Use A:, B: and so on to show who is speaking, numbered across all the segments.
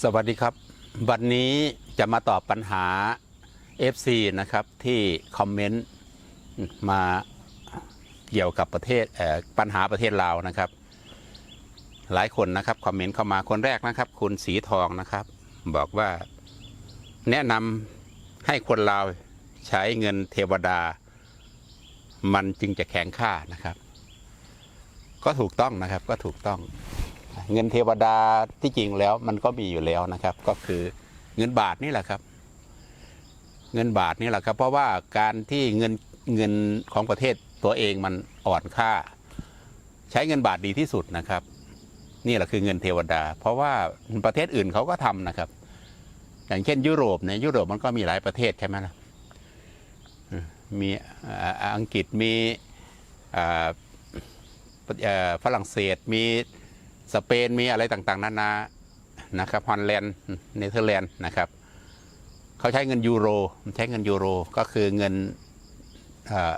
A: สวัสดีครับ วันนี้จะมาตอบปัญหา FC นะครับที่คอมเมนต์มาเกี่ยวกับประเทศเปัญหาประเทศลาวนะครับ หลายคนนะครับคอมเมนต์เข้ามาคนแรกนะครับ คุณสีทองนะครับ บอกว่าแนะนำให้คนลาวใช้เงินเทวดา มันจึงจะแข็งค่านะครับ ก็ถูกต้องนะครับก็ถูกต้อง เงินเทวดาที่จริงแล้วมันก็มีอยู่แล้วนะครับ ก็คือเงินบาทนี่แหละครับ เงินบาทนี่แหละครับ เพราะว่าการที่เงินเงินของประเทศตัวเองมันอ่อนค่า ใช้เงินบาทดีที่สุดนะครับ นี่แหละคือเงินเทวดา เพราะว่าประเทศอื่นเขาก็ทำนะครับ อย่างเช่น ยุโรปเนี่ยยุโรปมันก็มีหลายประเทศใช่ไหมล่ะมีอังกฤษมีฝรั่งเศสมี สเปนมีอะไรต่างๆ นานานะครับฮอลแลนด์เนเธอร์แลนด์นะครับเขาใช้เงินยูโรใช้เงินยูโรก็คือเงินเอ่อ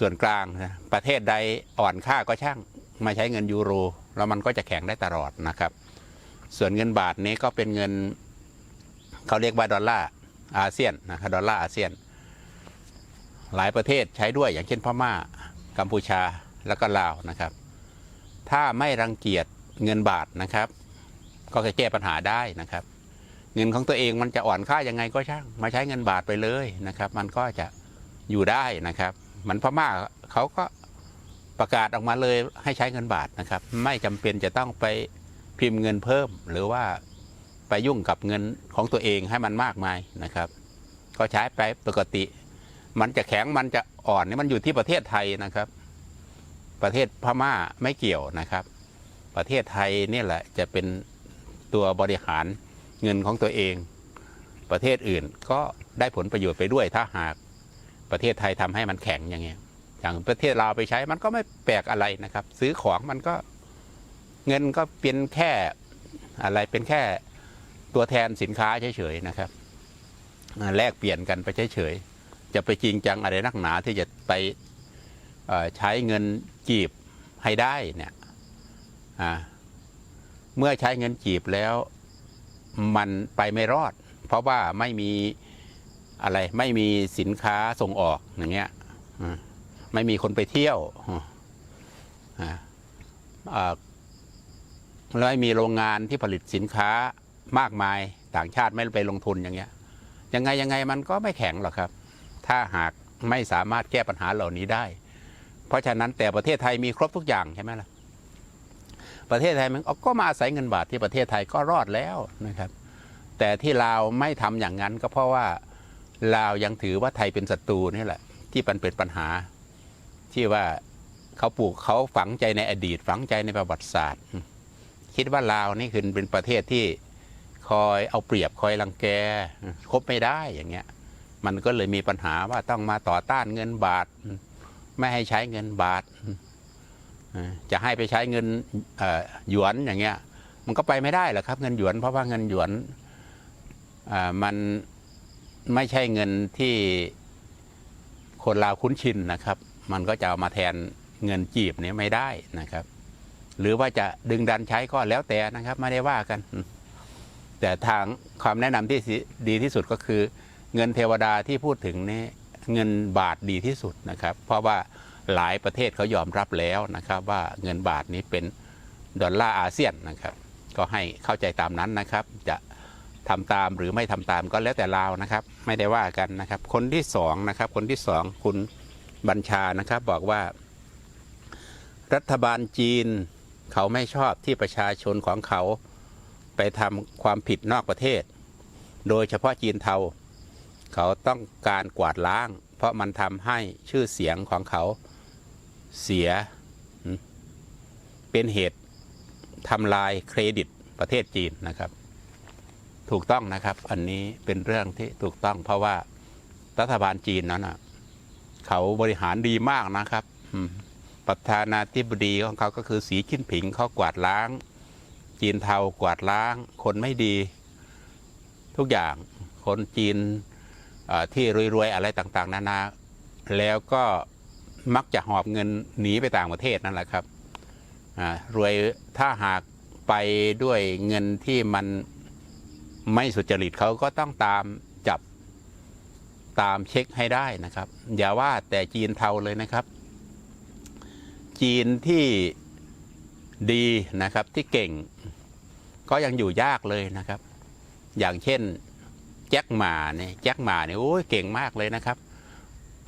A: ส่วนกลางนะประเทศใดอ่อนค่าก็ช่างมาใช้เงินยูโร แล้วมันก็จะแข็งได้ตลอดนะครับ ส่วนเงินบาทนี้ก็เป็นเงินเขาเรียกว่าดอลลาร์อาเซียนนะครับดอลลาร์อาเซียน หลายประเทศใช้ด้วยอย่างเช่นพม่ากัมพูชาแล้วก็ลาวนะครับ ถ้าไม่รังเกียจเงินบาทนะครับ ก็จะแก้ปัญหาได้นะครับ เงินของตัวเองมันจะอ่อนค่ายังไงก็ช่าง มาใช้เงินบาทไปเลยนะครับ มันก็จะอยู่ได้นะครับเหมันพม่าเขาก็ประกาศออกมาเลยให้ใช้เงินบาทนะครับ ไม่จำเป็นจะต้องไปพิมพ์เงินเพิ่ม หรือว่าไปยุ่งกับเงินของตัวเองให้มันมากมายนะครับ ก็ใช้ไปปกติ มันจะแข็งมันจะอ่อนนี่มันอยู่ที่ประเทศไทยนะครับ ประเทศพม่าไม่เกี่ยวนะครับ ประเทศไทยเนี่ยแหละจะเป็นตัวบริหารเงินของตัวเอง ประเทศอื่นก็ได้ผลประโยชน์ไปด้วยถ้าหากประเทศไทยทำให้มันแข็งอย่างเงี้ยอย่างประเทศลาวไปใช้มันก็ไม่แปลกอะไรนะครับ ซื้อของมันก็เงินก็เป็นแค่อะไรเป็นแค่ตัวแทนสินค้าเฉยๆนะครับแลกเปลี่ยนกันไปเฉยๆจะไปจริงจังอะไรนักหนาที่จะไป ใช้เงินจีบให้ได้เนี่ยเมื่อใช้เงินจีบแล้วมันไปไม่รอด เพราะว่าไม่มีอะไรไม่มีสินค้าส่งออกอย่างเงี้ยไม่มีคนไปเที่ยวแล้วไม่มีโรงงานที่ผลิตสินค้ามากมายต่างชาติไม่ไปลงทุนอย่างเงี้ย ยังไงยังไงมันก็ไม่แข็งหรอกครับ ถ้าหากไม่สามารถแก้ปัญหาเหล่านี้ได้ เพราะฉะนั้นแต่ประเทศไทยมีครบทุกอย่างใช่ไหมล่ะประเทศไทยมันก็มาอาศัยเงินบาทที่ประเทศไทยก็รอดแล้วนะครับ แต่ที่ลาวไม่ทำอย่างนั้นก็เพราะว่าลาวยังถือว่าไทยเป็นศัตรูนี่แหละ ที่มันเป็นปัญหา ที่ว่าเขาปลูกเขาฝังใจในอดีต ฝังใจในประวัติศาสตร์ คิดว่าลาวนี่คือเป็นประเทศที่คอยเอาเปรียบคอยรังแกคบไม่ได้อย่างเงี้ย มันก็เลยมีปัญหาว่าต้องมาต่อต้านเงินบาท ไม่ให้ใช้เงินบาท จะให้ไปใช้เงินหยวนอย่างเงี้ย มันก็ไปไม่ได้หรอกครับ เงินหยวน เพราะว่าเงินหยวนมันไม่ใช่เงินที่คนลาวคุ้นชินนะครับ มันก็จะเอามาแทนเงินจีบเนี่ยไม่ได้นะครับ หรือว่าจะดึงดันใช้ก็แล้วแต่นะครับ ไม่ได้ว่ากัน แต่ทางความแนะนำที่ดีที่สุดก็คือ เงินเทวดาที่พูดถึงนี่ เงินบาทดีที่สุดนะครับ เพราะว่าหลายประเทศเขายอมรับแล้วนะครับว่าเงินบาทนี้เป็นดอลลาร์อาเซียนนะครับ ก็ให้เข้าใจตามนั้นนะครับ จะทำตามหรือไม่ทำตามก็แล้วแต่เรานะครับ ไม่ได้ว่ากันนะครับ คนที่สองนะครับคนที่สองคุณบัญชานะครับบอกว่า รัฐบาลจีนเขาไม่ชอบที่ประชาชนของเขาไปทำความผิดนอกประเทศ โดยเฉพาะจีนเทา เขาต้องการกวาดล้าง เพราะมันทำให้ชื่อเสียงของเขาเสีย เป็นเหตุทำลายเครดิตประเทศจีนนะครับ ถูกต้องนะครับ อันนี้เป็นเรื่องที่ถูกต้อง เพราะว่ารัฐบาลจีนนั้นน่ะเขาบริหารดีมากนะครับประธานาธิบดีของเขาก็คือสีจิ้นผิงเขากวาดล้าง จีนเทากวาดล้าง คนไม่ดี ทุกอย่างคนจีน ที่รวยๆอะไรต่างๆ นานา แล้วก็มักจะหอบเงินหนีไปต่างประเทศนั่นแหละครับรวยถ้าหากไปด้วยเงินที่มันไม่สุจริตเขาก็ต้องตามจับตามเช็คให้ได้นะครับ อย่าว่าแต่จีนเทาเลยนะครับ จีนที่ดีนะครับที่เก่ง ก็ยังอยู่ยากเลยนะครับ อย่างเช่น แจ็คหมาเนี่ยแจ็คหมาเนี่ยโอ้ยเก่งมากเลยนะครับ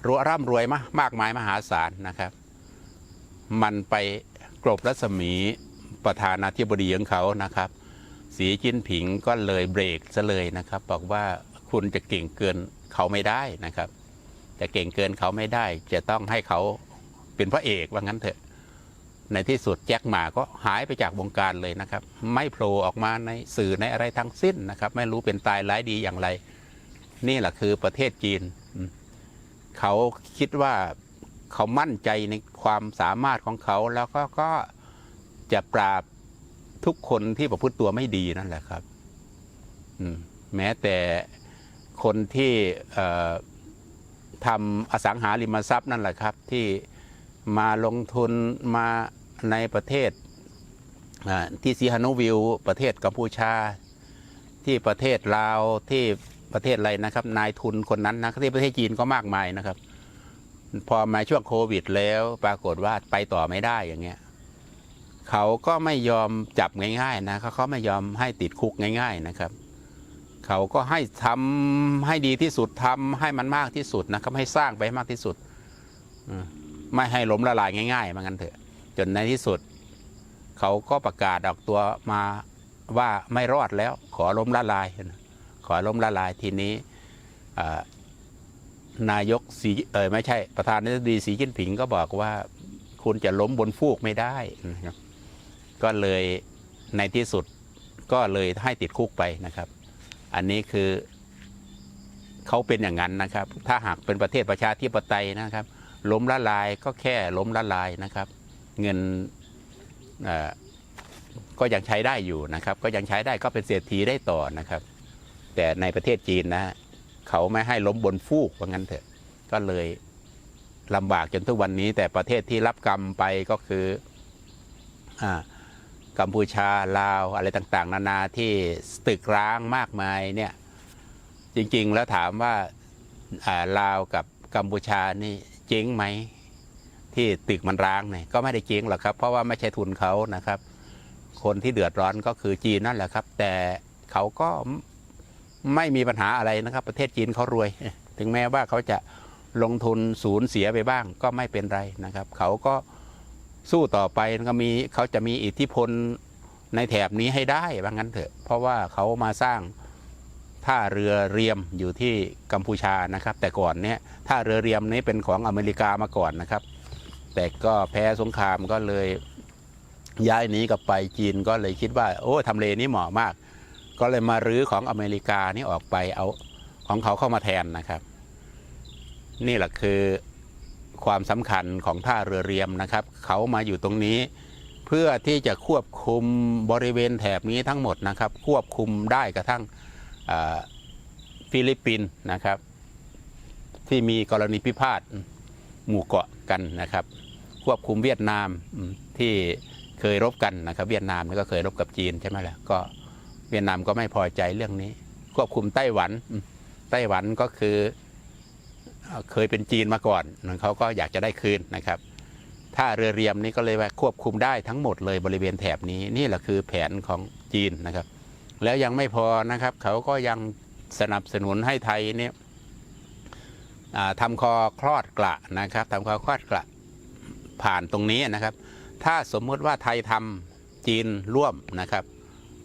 A: รวยร่ำรวยมากมากมายมหาศาลนะครับ มันไปกลบรัศมีประธานาธิบดีของเขานะครับ สีจิ้นผิงก็เลยเบรกซะเลยนะครับ บอกว่าคุณจะเก่งเกินเขาไม่ได้นะครับจะเก่งเกินเขาไม่ได้ จะต้องให้เขาเป็นพระเอกว่างั้นเถอะ ในที่สุดแจ็คหมาก็หายไปจากวงการเลยนะครับ ไม่โผล่ออกมาในสื่อในอะไรทั้งสิ้นนะครับ ไม่รู้เป็นตายร้ายดีอย่างไร นี่แหละคือประเทศจีน เขาคิดว่าเขามั่นใจในความสามารถของเขาแล้วก็ก็จะปราบทุกคนที่ประพฤติตัวไม่ดีนั่นแหละครับแม้แต่คนที่ทำอสังหาริมทรัพย์นั่นแหละครับ ที่ มาลงทุนมาในประเทศที่ซีฮานุวิว ประเทศกัมพูชา ที่ประเทศลาวที่ประเทศอะไรนะครับ นายทุนคนนั้นนะที่ประเทศจีนก็มากมายนะครับ พอมาช่วงโควิดแล้วปรากฏว่าไปต่อไม่ได้อย่างเงี้ยเขาก็ไม่ยอมจับง่าย ๆ นะเขาเขาไม่ยอมให้ติดคุกง่าย ๆนะครับ เขาก็ให้ทำให้ดีที่สุดทำให้มันมากที่สุดนะครับ ให้สร้างไปมากที่สุดอื ไม่ให้ล้มละลายง่ายๆมางั้นเถอะ จนในที่สุด เขาก็ประกาศออกตัวมาว่าไม่รอดแล้ว ขอล้มละลาย ขอล้มละลายทีนี้นายกสีเออไม่ใช่ประธานาธิบดีสีจิ้นผิงก็บอกว่า คุณจะล้มบนฟูกไม่ได้นะครับ ก็เลยในที่สุดก็เลยให้ติดคุกไปนะครับ อันนี้คือเขาเป็นอย่างนั้นนะครับ ถ้าหากเป็นประเทศประชาธิปไตยนะครับ ล้มละลายก็แค่ล้มละลายนะครับ เงินก็ยังใช้ได้อยู่นะครับ ก็ยังใช้ได้ก็เป็นเศรษฐีได้ต่อนะครับ แต่ในประเทศจีนนะเขาไม่ให้ล้มบนฟูกว่างั้นเถอะก็เลยลำบากจนทุกวันนี้ แต่ประเทศที่รับกรรมไปก็คืออกัมพูชาลาวอะไรต่าง ๆ นานาที่ตึกร้างมากมายเนี่ยจริง ๆ แล้วถามว่าลาวกับกัมพูชานี่ จ๊งไหมที่ตึกมันร้างเนี่ยก็ไม่ได้เจ๊งหรอกครับ เพราะว่าไม่ใช่ทุนเขานะครับ คนที่เดือดร้อนก็คือจีนนั่นแหละครับ แต่เขาก็ไม่มีปัญหาอะไรนะครับ ประเทศจีนเขารวย ถึงแม้ว่าเขาจะลงทุนสูญเสียไปบ้างก็ไม่เป็นไรนะครับ เขาก็สู้ต่อไปก็มีเขาจะมีอิทธิพลในแถบนี้ให้ได้ว่างั้นเถอะ เพราะว่าเขามาสร้าง ท่าเรือเรียมอยู่ที่กัมพูชานะครับ แต่ก่อนเนี้ยท่าเรือเรียมนี้เป็นของอเมริกามาก่อนนะครับ แต่ก็แพ้สงครามก็เลยย้ายหนีกลับไปจีนก็เลยคิดว่า โอ้ทำเลนี้เหมาะมาก ก็เลยมารื้อของอเมริกานี่ออกไปเอาของเขาเข้ามาแทนนะครับ นี่แหละคือความสำคัญของท่าเรือเรียมนะครับ เขามาอยู่ตรงนี้ เพื่อที่จะควบคุมบริเวณแถบนี้ทั้งหมดนะครับ ควบคุมได้กระทั่ง ฟิลิปปินส์นะครับ ที่มีกรณีพิพาทหมู่เกาะกันนะครับ ควบคุมเวียดนามที่เคยรบกันนะครับ เวียดนามก็เคยรบกับจีนใช่ไหมล่ะก็เวียดนามก็ไม่พอใจเรื่องนี้ ควบคุมไต้หวันไต้หวันก็คือเอ่อเคยเป็นจีนมาก่อนเขาก็อยากจะได้คืนนะครับถ้าเรือเรียมนี้ก็เลยว่าควบคุมได้ทั้งหมดเลยบริเวณแถบนี้นี่แหละคือแผนของจีนนะครับ แล้วยังไม่พอนะครับ เขาก็ยังสนับสนุนให้ไทยเนี่ยทำคอคลอดกระนะครับทำคอคลอดกระผ่านตรงนี้นะครับ ถ้าสมมติว่าไทยทำจีนร่วมนะครับ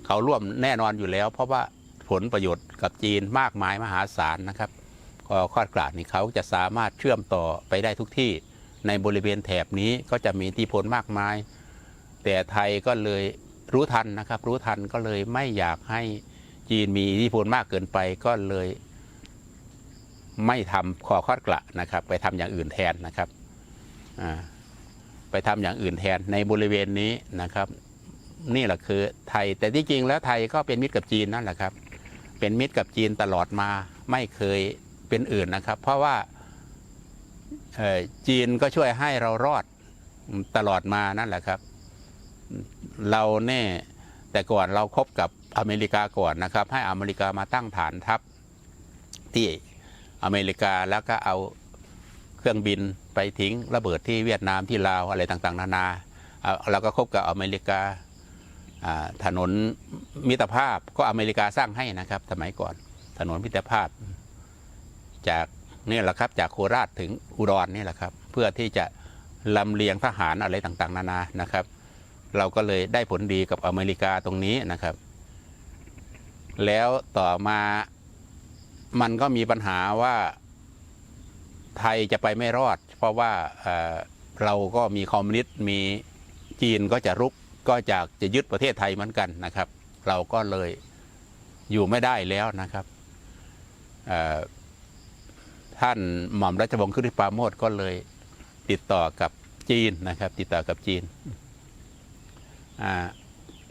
A: เขาร่วมแน่นอนอยู่แล้ว เพราะว่าผลประโยชน์กับจีนมากมายมหาศาลนะครับคอคลอดกระนี่เขาจะสามารถเชื่อมต่อไปได้ทุกที่ในบริเวณแถบนี้ก็จะมีอิทธิพลมากมาย แต่ไทยก็เลย รู้ทันนะครับ รู้ทันก็เลยไม่อยากให้จีนมีอิทธิพลมากเกินไปก็เลยไม่ทำคอคอดกระนะครับ ไปทำอย่างอื่นแทนนะครับไปทำอย่างอื่นแทนในบริเวณนี้นะครับ นี่แหละคือไทย แต่ที่จริงแล้วไทยก็เป็นมิตรกับจีนนั่นแหละครับ เป็นมิตรกับจีนตลอดมาไม่เคยเป็นอื่นนะครับ เพราะว่าจีนก็ช่วยให้เรารอดตลอดมานั่นแหละครับ เราเนี่ยแต่ก่อนเราคบกับอเมริกาก่อนนะครับ ให้อเมริกามาตั้งฐานทัพที่อเมริกาแล้วก็เอาเครื่องบินไปทิ้งระเบิดที่เวียดนามที่ลาวอะไรต่างๆ นานาเราก็คบกับอเมริกาอ่าถนนมิตรภาพก็อเมริกาสร้างให้นะครับ สมัยก่อนถนนมิตรภาพ จากนี่แหละครับ จากโคราชถึงอุดรนี่แหละครับ เพื่อที่จะลำเลียงทหารอะไรต่างๆ นานานะครับ เราก็เลยได้ผลดีกับอเมริกาตรงนี้นะครับ แล้วต่อมามันก็มีปัญหาว่าไทยจะไปไม่รอด เพราะว่าเเราก็มีคอมมิวนิสต์มีจีนก็จะรุกก็จะจะยึดประเทศไทยเหมือนกันนะครับ เราก็เลยอยู่ไม่ได้แล้วนะครับท่านหม่อมราชวงศ์คริปาโมทก็เลยติดต่อกับจีนนะครับ ติดต่อกับจีน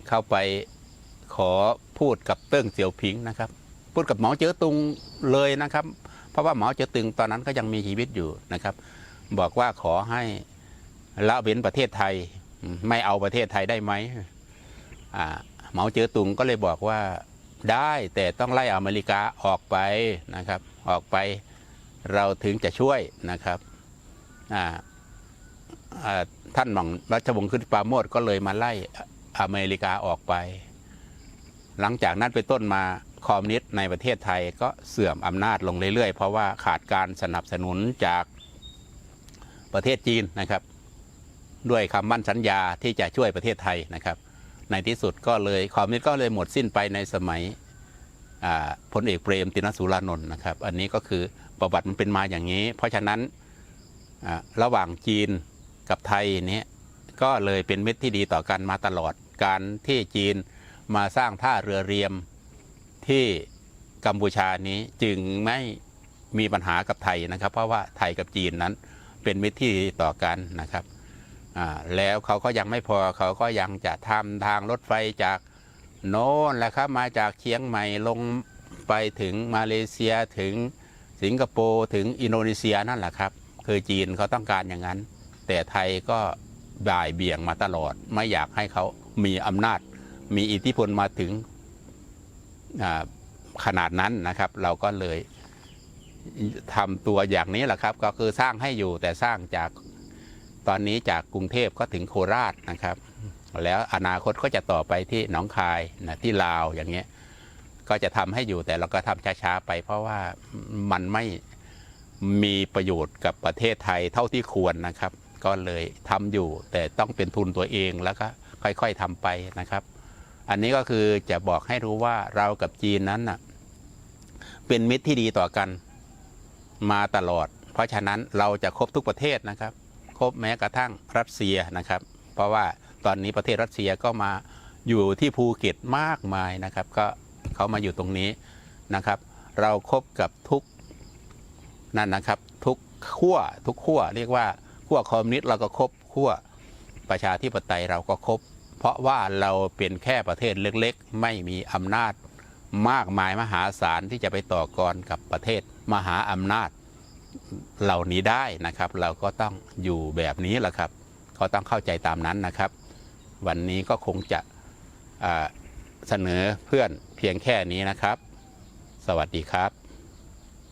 A: เข้าไปขอพูดกับเติ้งเสี่ยวผิงนะครับ พูดกับหมอเจ๋อตุงเลยนะครับ เพราะว่าหมอเจ๋อตุงตอนนั้นก็ยังมีชีวิตอยู่นะครับ บอกว่าขอให้ละเว้นประเทศไทยไม่เอาประเทศไทยได้ไหมหมอเจ๋อตุงก็เลยบอกว่าได้แต่ต้องไล่อเมริกาออกไปนะครับ ออกไปเราถึงจะช่วยนะครับ ท่านหม่อมรัชวงศ์ขึ้นปราโมทก็เลยมาไล่อเมริกาออกไป หลังจากนั้นไปต้นมาคอมมิวนิสต์ในประเทศไทยก็เสื่อมอำนาจลงเรื่อยๆ เพราะว่าขาดการสนับสนุนจากประเทศจีนนะครับ ด้วยคำมั่นสัญญาที่จะช่วยประเทศไทยนะครับ ในที่สุดก็เลยคอมมิวนิสต์ก็เลยหมดสิ้นไปในสมัยพลเอกเปรมตินสุรานนท์นะครับ อันนี้ก็คือประวัติมันเป็นมาอย่างนี้ เพราะฉะนั้นระหว่างจีน กับไทยนี้ก็เลยเป็นมิตรที่ดีต่อกันมาตลอดการที่จีนมาสร้างท่าเรือเรียมที่กัมพูชานี้จึงไม่มีปัญหากับไทยนะครับ เพราะว่าไทยกับจีนนั้นเป็นมิตรที่ดีต่อกันนะครับแล้วเขาก็ยังไม่พอเขาก็ยังจะทำทางรถไฟจากโน้นแหละครับมาจากเชียงใหม่ลงไปถึงมาเลเซียถึงสิงคโปร์ถึงอินโดนีเซียนั่นแหละครับ คือจีนเขาต้องการอย่างนั้น แต่ไทยก็บ่ายเบี่ยงมาตลอด ไม่อยากให้เขามีอำนาจ มีอิทธิพลมาถึงขนาดนั้นนะครับ เราก็เลยทำตัวอย่างนี้แหละครับ ก็คือสร้างให้อยู่แต่สร้างจากตอนนี้จากกรุงเทพก็ถึงโคราชนะครับ แล้วอนาคตก็จะต่อไปที่หนองคายนะที่ลาวอย่างเงี้ยก็จะทำให้อยู่แต่เราก็ทำช้าๆไป เพราะว่ามันไม่มีประโยชน์กับประเทศไทยเท่าที่ควรนะครับ ก็เลยทำอยู่แต่ต้องเป็นทุนตัวเองแล้วก็ค่อยๆทำไปนะครับ อันนี้ก็คือจะบอกให้รู้ว่าเรากับจีนนั้นนะเป็นมิตรที่ดีต่อกันมาตลอด เพราะฉะนั้นเราจะครบทุกประเทศนะครับครบแม้กระทั่งรัสเซียนะครับ เพราะว่าตอนนี้ประเทศรัสเซียก็มาอยู่ที่ภูเก็ตมากมายนะครับ ก็เขามาอยู่ตรงนี้นะครับ เราครบกับทุกนั่นนะครับ ทุกขั้วทุกขั้วเรียกว่า ขั้วคอมมิวนิสต์เราก็ครบขั้วประชาธิปไตยเราก็ครบ เพราะว่าเราเป็นแค่ประเทศเล็กๆ ไม่มีอำนาจมากมายมหาศาลที่จะไปต่อกรกับประเทศมหาอำนาจเหล่านี้ได้นะครับ เราก็ต้องอยู่แบบนี้แหละครับ ก็ต้องเข้าใจตามนั้นนะครับ วันนี้ก็คงจะเสนอเพื่อนเพียงแค่นี้นะครับ สวัสดีครับ